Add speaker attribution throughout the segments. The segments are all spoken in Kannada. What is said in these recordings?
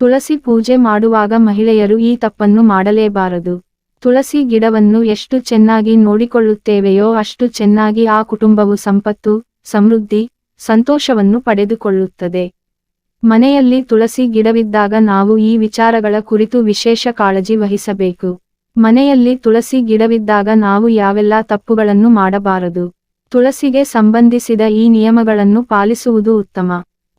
Speaker 1: ತುಳಸಿ ಪೂಜೆ ಮಾಡುವಾಗ ಮಹಿಳೆಯರು ಈ ತಪ್ಪನ್ನು ಮಾಡಲೇಬಾರದು. ತುಳಸಿ ಗಿಡವನ್ನು ಎಷ್ಟು ಚೆನ್ನಾಗಿ ನೋಡಿಕೊಳ್ಳುತ್ತೇವೆಯೋ ಅಷ್ಟು ಚೆನ್ನಾಗಿ ಆ ಕುಟುಂಬವು ಸಂಪತ್ತು, ಸಮೃದ್ಧಿ, ಸಂತೋಷವನ್ನು ಪಡೆದುಕೊಳ್ಳುತ್ತದೆ. ಮನೆಯಲ್ಲಿ ತುಳಸಿ ಗಿಡವಿದ್ದಾಗ ನಾವು ಈ ವಿಚಾರಗಳ ಕುರಿತು ವಿಶೇಷ ಕಾಳಜಿ ವಹಿಸಬೇಕು. ಮನೆಯಲ್ಲಿ ತುಳಸಿ ಗಿಡವಿದ್ದಾಗ ನಾವು ಯಾವೆಲ್ಲ ತಪ್ಪುಗಳನ್ನು ಮಾಡಬಾರದು. ತುಳಸಿಗೆ ಸಂಬಂಧಿಸಿದ ಈ ನಿಯಮಗಳನ್ನು ಪಾಲಿಸುವುದು ಉತ್ತಮ.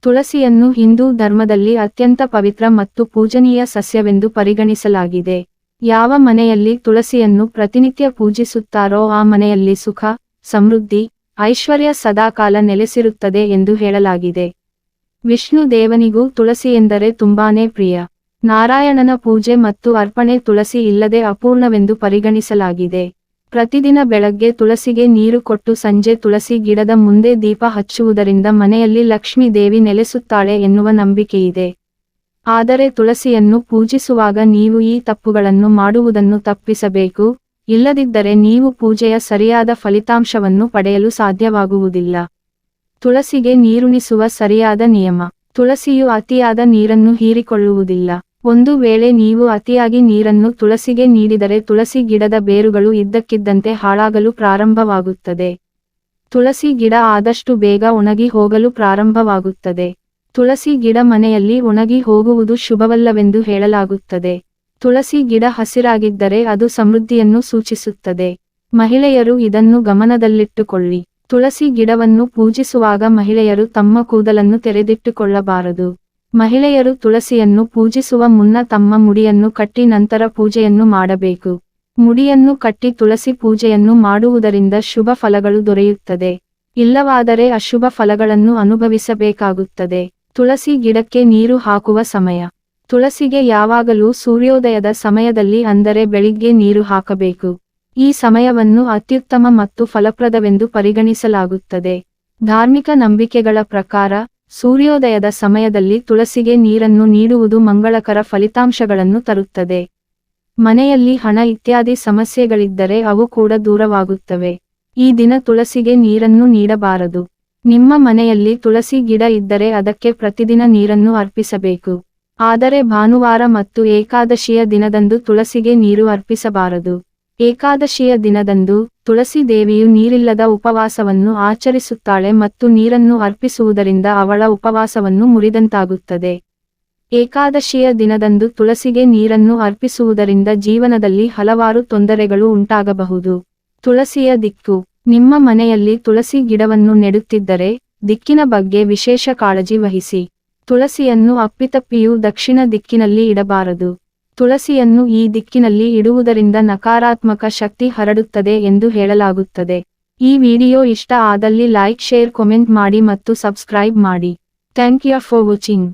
Speaker 1: ತುಳಸಿಯನ್ನು ಹಿಂದೂ ಧರ್ಮದಲ್ಲಿ ಅತ್ಯಂತ ಪವಿತ್ರ ಮತ್ತು ಪೂಜನೀಯ ಸಸ್ಯವೆಂದು ಪರಿಗಣಿಸಲಾಗಿದೆ. ಯಾವ ಮನೆಯಲ್ಲಿ ತುಳಸಿಯನ್ನು ಪ್ರತಿನಿತ್ಯ ಪೂಜಿಸುತ್ತಾರೋ ಆ ಮನೆಯಲ್ಲಿ ಸುಖ, ಸಮೃದ್ಧಿ, ಐಶ್ವರ್ಯ ಸದಾಕಾಲ ನೆಲೆಸಿರುತ್ತದೆ ಎಂದು ಹೇಳಲಾಗಿದೆ. ವಿಷ್ಣು ದೇವನಿಗೂ ತುಳಸಿ ಎಂದರೆ ತುಂಬಾನೇ ಪ್ರಿಯ. ನಾರಾಯಣನ ಪೂಜೆ ಮತ್ತು ಅರ್ಪಣೆ ತುಳಸಿ ಇಲ್ಲದೆ ಅಪೂರ್ಣವೆಂದು ಪರಿಗಣಿಸಲಾಗಿದೆ. ಪ್ರತಿದಿನ ಬೆಳಗ್ಗೆ ತುಳಸಿಗೆ ನೀರು ಕೊಟ್ಟು ಸಂಜೆ ತುಳಸಿ ಗಿಡದ ಮುಂದೆ ದೀಪ ಹಚ್ಚುವುದರಿಂದ ಮನೆಯಲ್ಲಿ ಲಕ್ಷ್ಮೀ ದೇವಿ ನೆಲೆಸುತ್ತಾಳೆ ಎನ್ನುವ ನಂಬಿಕೆಯಿದೆ. ಆದರೆ ತುಳಸಿಯನ್ನು ಪೂಜಿಸುವಾಗ ನೀವು ಈ ತಪ್ಪುಗಳನ್ನು ಮಾಡುವುದನ್ನು ತಪ್ಪಿಸಬೇಕು. ಇಲ್ಲದಿದ್ದರೆ ನೀವು ಪೂಜೆಯ ಸರಿಯಾದ ಫಲಿತಾಂಶವನ್ನು ಪಡೆಯಲು ಸಾಧ್ಯವಾಗುವುದಿಲ್ಲ. ತುಳಸಿಗೆ ನೀರುಣಿಸುವ ಸರಿಯಾದ ನಿಯಮ. ತುಳಸಿಯು ಅತಿಯಾದ ನೀರನ್ನು ಹೀರಿಕೊಳ್ಳುವುದಿಲ್ಲ. ಒಂದು ವೇಳೆ ನೀವು ಅತಿಯಾಗಿ ನೀರನ್ನು ತುಳಸಿಗೆ ನೀಡಿದರೆ ತುಳಸಿ ಗಿಡದ ಬೇರುಗಳು ಇದ್ದಕ್ಕಿದ್ದಂತೆ ಹಾಳಾಗಲು ಪ್ರಾರಂಭವಾಗುತ್ತದೆ. ತುಳಸಿ ಗಿಡ ಆದಷ್ಟು ಬೇಗ ಒಣಗಿ ಹೋಗಲು ಪ್ರಾರಂಭವಾಗುತ್ತದೆ. ತುಳಸಿ ಗಿಡ ಮನೆಯಲ್ಲಿ ಒಣಗಿ ಹೋಗುವುದು ಶುಭವಲ್ಲವೆಂದು ಹೇಳಲಾಗುತ್ತದೆ. ತುಳಸಿ ಗಿಡ ಹಸಿರಾಗಿದ್ದರೆ ಅದು ಸಮೃದ್ಧಿಯನ್ನು ಸೂಚಿಸುತ್ತದೆ. ಮಹಿಳೆಯರು ಇದನ್ನು ಗಮನದಲ್ಲಿಟ್ಟುಕೊಳ್ಳಿ. ತುಳಸಿ ಗಿಡವನ್ನು ಪೂಜಿಸುವಾಗ ಮಹಿಳೆಯರು ತಮ್ಮ ಕೂದಲನ್ನು ತೆರೆದಿಟ್ಟುಕೊಳ್ಳಬಾರದು. ಮಹಿಳೆಯರು ತುಳಸಿಯನ್ನು ಪೂಜಿಸುವ ಮುನ್ನ ತಮ್ಮ ಮುಡಿಯನ್ನು ಕಟ್ಟಿ ನಂತರ ಪೂಜೆಯನ್ನು ಮಾಡಬೇಕು. ಮುಡಿಯನ್ನು ಕಟ್ಟಿ ತುಳಸಿ ಪೂಜೆಯನ್ನು ಮಾಡುವುದರಿಂದ ಶುಭ ಫಲಗಳು ದೊರೆಯುತ್ತದೆ. ಇಲ್ಲವಾದರೆ ಅಶುಭ ಫಲಗಳನ್ನು ಅನುಭವಿಸಬೇಕಾಗುತ್ತದೆ. ತುಳಸಿ ಗಿಡಕ್ಕೆ ನೀರು ಹಾಕುವ ಸಮಯ. ತುಳಸಿಗೆ ಯಾವಾಗಲೂ ಸೂರ್ಯೋದಯದ ಸಮಯದಲ್ಲಿ ಅಂದರೆ ಬೆಳಿಗ್ಗೆ ನೀರು ಹಾಕಬೇಕು. ಈ ಸಮಯವನ್ನು ಅತ್ಯುತ್ತಮ ಮತ್ತು ಫಲಪ್ರದವೆಂದು ಪರಿಗಣಿಸಲಾಗುತ್ತದೆ. ಧಾರ್ಮಿಕ ನಂಬಿಕೆಗಳ ಪ್ರಕಾರ ಸೂರ್ಯೋದಯದ ಸಮಯದಲ್ಲಿ ತುಳಸಿಗೆ ನೀರನ್ನು ನೀಡುವುದು ಮಂಗಳಕರ ಫಲಿತಾಂಶಗಳನ್ನು ತರುತ್ತದೆ. ಮನೆಯಲ್ಲಿ ಹಣ ಇತ್ಯಾದಿ ಸಮಸ್ಯೆಗಳಿದ್ದರೆ ಅವು ಕೂಡ ದೂರವಾಗುತ್ತವೆ. ಈ ದಿನ ತುಳಸಿಗೆ ನೀರನ್ನು ನೀಡಬಾರದು. ನಿಮ್ಮ ಮನೆಯಲ್ಲಿ ತುಳಸಿ ಗಿಡ ಇದ್ದರೆ ಅದಕ್ಕೆ ಪ್ರತಿದಿನ ನೀರನ್ನು ಅರ್ಪಿಸಬೇಕು. ಆದರೆ ಭಾನುವಾರ ಮತ್ತು ಏಕಾದಶಿಯ ದಿನದಂದು ತುಳಸಿಗೆ ನೀರು ಅರ್ಪಿಸಬಾರದು. ಏಕಾದಶಿಯ ದಿನದಂದು ತುಳಸಿ ದೇವಿಯು ನೀರಿಲ್ಲದ ಉಪವಾಸವನ್ನು ಆಚರಿಸುತ್ತಾಳೆ ಮತ್ತು ನೀರನ್ನು ಅರ್ಪಿಸುವುದರಿಂದ ಅವಳ ಉಪವಾಸವನ್ನು ಮುರಿದಂತಾಗುತ್ತದೆ. ಏಕಾದಶಿಯ ದಿನದಂದು ತುಳಸಿಗೆ ನೀರನ್ನು ಅರ್ಪಿಸುವುದರಿಂದ ಜೀವನದಲ್ಲಿ ಹಲವಾರು ತೊಂದರೆಗಳು ಉಂಟಾಗಬಹುದು. ತುಳಸಿಯ ದಿಕ್ಕು. ನಿಮ್ಮ ಮನೆಯಲ್ಲಿ ತುಳಸಿ ಗಿಡವನ್ನು ನೆಡುತ್ತಿದ್ದರೆ ದಿಕ್ಕಿನ ಬಗ್ಗೆ ವಿಶೇಷ ಕಾಳಜಿ ವಹಿಸಿ. ತುಳಸಿಯನ್ನು ಅಪ್ಪಿತಪ್ಪಿಯೂ ದಕ್ಷಿಣ ದಿಕ್ಕಿನಲ್ಲಿ ಇಡಬಾರದು. ತುಳಸಿಯನ್ನು ಈ ದಿಕ್ಕಿನಲ್ಲಿ ಇಡುವುದರಿಂದ ನಕಾರಾತ್ಮಕ ಶಕ್ತಿ ಹರಡುತ್ತದೆ ಎಂದು ಹೇಳಲಾಗುತ್ತದೆ. ಈ ವಿಡಿಯೋ ಇಷ್ಟ ಆದಲ್ಲಿ ಲೈಕ್, ಶೇರ್ ಕಾಮೆಂಟ್ ಮಾಡಿ ಮತ್ತು ಸಬ್ಸ್ಕ್ರೈಬ್ ಮಾಡಿ. Thank you for watching